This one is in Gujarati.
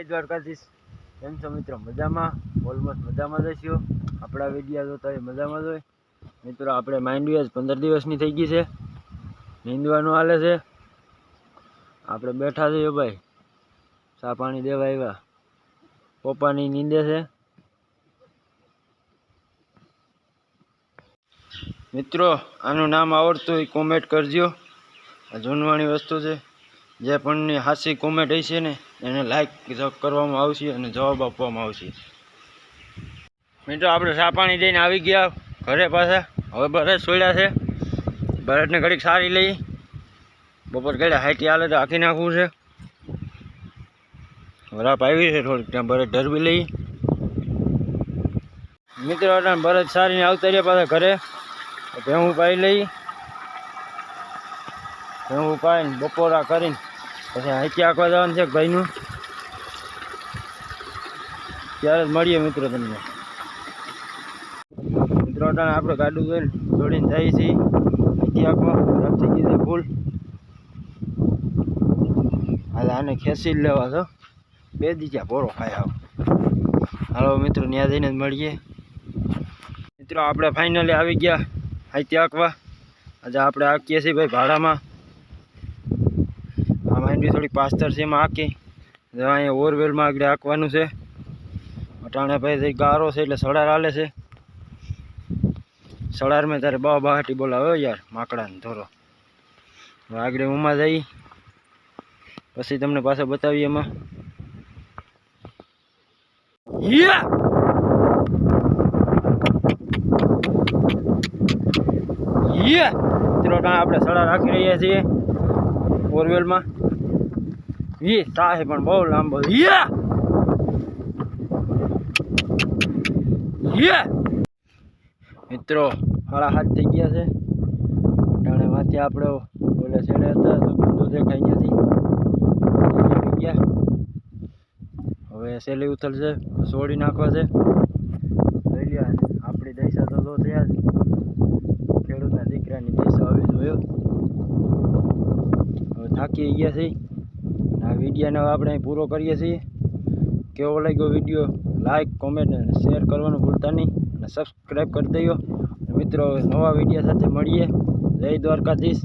જય દ્વારકાધીશ. કેમ છો મિત્રો? મજામાં? ઓલમોસ્ટ મજામાં જ હશો આપણા વિડીયા જોતા હોય મજામાં જ હોય. મિત્રો, આપણે માંડવી આજ પંદર દિવસની થઈ ગઈ છે. નીંદવાનું હાલે છે. આપણે બેઠા છીએ ભાઈ. ચા પાણી દેવા આવ્યા. પપ્પાની નીંદે છે. મિત્રો, આનું નામ આવડતું હોય કોમેન્ટ કરજો. આ જૂનવાણી વસ્તુ છે. જે પણની હાસી કોમેન્ટ હશે ને, એને લાઈક કરવામાં આવશે અને જવાબ આપવામાં આવશે. મિત્રો, આપણે ચા પાણી દઈને આવી ગયા ઘરે પાછા. હવે બરસ સોડ્યા છે. બરતને ઘડીક સારી લઈ. બપોર ઘડ્યા હાઈટી હાલે તો આખી નાખવું છે. વરાપ આવી છે થોડીક, ત્યાં બરત ઢરવી લઈ. મિત્રો બરસ સારીને આવતા રહ્યા પાછા ઘરે. ભેહું પાઈ લઈ. ભેહું પાઈને બપોરા કરીને પછી હાઈકી આંકવા જવાનું છે ભાઈનું? ત્યારે જ મળીએ મિત્રો તમને. મિત્રો આપણે ગાડું જોઈને દોડીને જઈએ છીએ. હાઈકી આંકવા થઈ ગઈ છે, ફૂલ. હાલ, આને ખેંચી લેવા છો બે દીજા બોરો ખાય આવો. હાલો, મિત્રો ત્યાં જઈને જ મળીએ. મિત્રો, આપણે ફાઇનલી આવી ગયા. હાઈતી આંકવા આજે આપણે આંકીએ છીએ ભાઈ ભાડામાં. આ થોડીક થોડી પાસ્તર છે એમાં આંકી અહીંયા ઓરવેલમાં આગળ આંકવાનું છે. અટાણે ભાઈ ગારો છે એટલે સડાર હાલે છે. સડારમાં તારે બા બહાટી બોલાવ્યો યાર, માકડાને ધોરો. આગળ ઉમાં જઈ, પછી તમને પાછા બતાવીએ એમાં. Yeah! યે! મિત્રો આપણે સડા રાખી રહ્યા છીએ બોરવેલમાં યે તાહે પણ બહુ લાંબો. યે! યે! મિત્રો સાડા હાથ થઈ ગયા છે. ટાણે માથે આપણે ઓલે છેડે હતા તો ગંદુ દેખાઈ ગયા. હવે સેલી ઉથલશે સોડી નાખવા છે લઈ લ્યા આપણી દૈસા તો જો થયા ખેડૂતના દીકરાની દૈસા આવી જોયો. હવે થાકી ગયા છીએ આ વિડીયોને આપણે પૂરો કરીએ છીએ. કેવો લાગ્યો વીડિયો? લાઇક કોમેન્ટ અને શેર કરવાનું ભૂલતા નહીં. અને સબસ્ક્રાઈબ કરી દઈએ મિત્રો નવા વીડિયો સાથે મળીએ. જય દ્વારકાધીશ.